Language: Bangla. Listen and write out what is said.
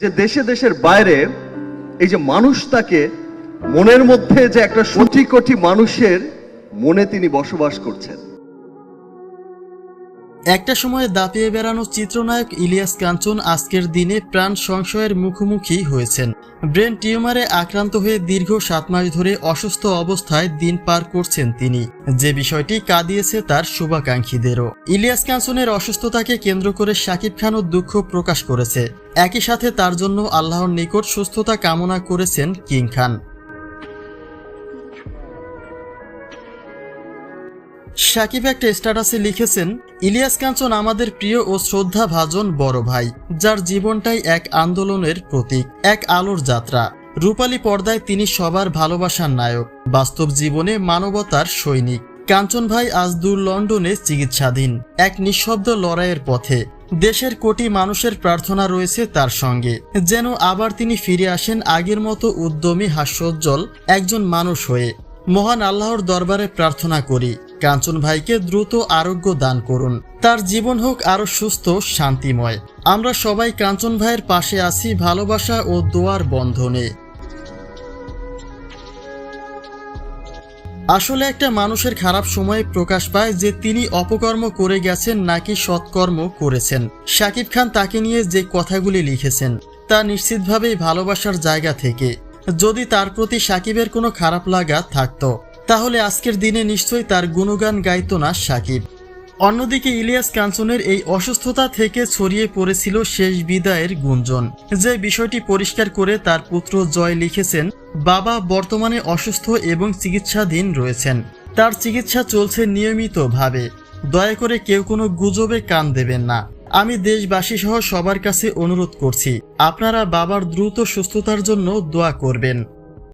যে দেশে দেশের বাইরে এই যে মানুষ তাকে মনের মধ্যে যে একটা কোটি কোটি মানুষের মনে তিনি বসবাস করছেন। একটা সময়ে দাপিয়ে বেড়ানো চিত্রনায়ক ইলিয়াস কাঞ্চন আজকের দিনে প্রাণ সংশয়ের মুখোমুখি হয়েছেন। ব্রেন টিউমারে আক্রান্ত হয়ে দীর্ঘ সাত মাস ধরে অসুস্থ অবস্থায় দিন পার করছেন তিনি। যে বিষয়টি কাঁদিয়েছে তার শুভাকাঙ্ক্ষীদেরও। ইলিয়াস কাঞ্চনের অসুস্থতাকে কেন্দ্র করে শাকিব খানও দুঃখ প্রকাশ করেছে। একই সাথে তার জন্য আল্লাহর নিকট সুস্থতা কামনা করেছেন কিং খান। সাকিব একটা স্ট্যাটাসে লিখেছেন, ইলিয়াস কাঞ্চন আমাদের প্রিয় ও শ্রদ্ধা ভাজন বড় ভাই, যার জীবনটাই এক আন্দোলনের প্রতীক, এক আলোর যাত্রা। রূপালী পর্দায় তিনি সবার ভালোবাসার নায়ক, বাস্তব জীবনে মানবতার সৈনিক। কাঞ্চন ভাই আজ দূর লন্ডনে চিকিৎসাধীন, এক নিঃশব্দ লড়াইয়ের পথে। দেশের কোটি মানুষের প্রার্থনা রয়েছে তার সঙ্গে। যেন আবার তিনি ফিরে আসেন আগের মতো উদ্যমী, হাস্যোজ্জ্বল একজন মানুষ হয়ে। মহান আল্লাহর দরবারে প্রার্থনা করি কাঞ্চন ভাইকে দ্রুত আরোগ্য দান করুন। তার জীবন হোক আরও সুস্থ, শান্তিময়। আমরা সবাই কাঞ্চন ভাইয়ের পাশে আছি ভালোবাসা ও দোয়ার বন্ধনে। আসলে একটা মানুষের খারাপ সময়ে প্রকাশ পায় যে তিনি অপকর্ম করে গেছেন নাকি সৎকর্ম করেছেন। শাকিব খান তাকে নিয়ে যে কথাগুলি লিখেছেন, তা নিশ্চিতভাবেই ভালোবাসার জায়গা থেকে। যদি তার প্রতি সাকিবের কোনো খারাপ লাগা থাকতো তাহলে আজকের দিনে নিশ্চয়ই তার গুণগান গাইত না সাকিব। অন্যদিকে ইলিয়াস কাঞ্চনের এই অসুস্থতা থেকে ছড়িয়ে পড়েছিল শেষ বিদায়ের গুঞ্জন। যে বিষয়টি পরিষ্কার করে তার পুত্র জয় লিখেছেন, বাবা বর্তমানে অসুস্থ এবং চিকিৎসাধীন রয়েছেন। তার চিকিৎসা চলছে নিয়মিতভাবে। দয়া করে কেউ কোনো গুজবে কান দেবেন না। আমি দেশবাসী সহ সবার কাছে অনুরোধ করছি, আপনারা বাবার দ্রুত সুস্থতার জন্য দোয়া করবেন।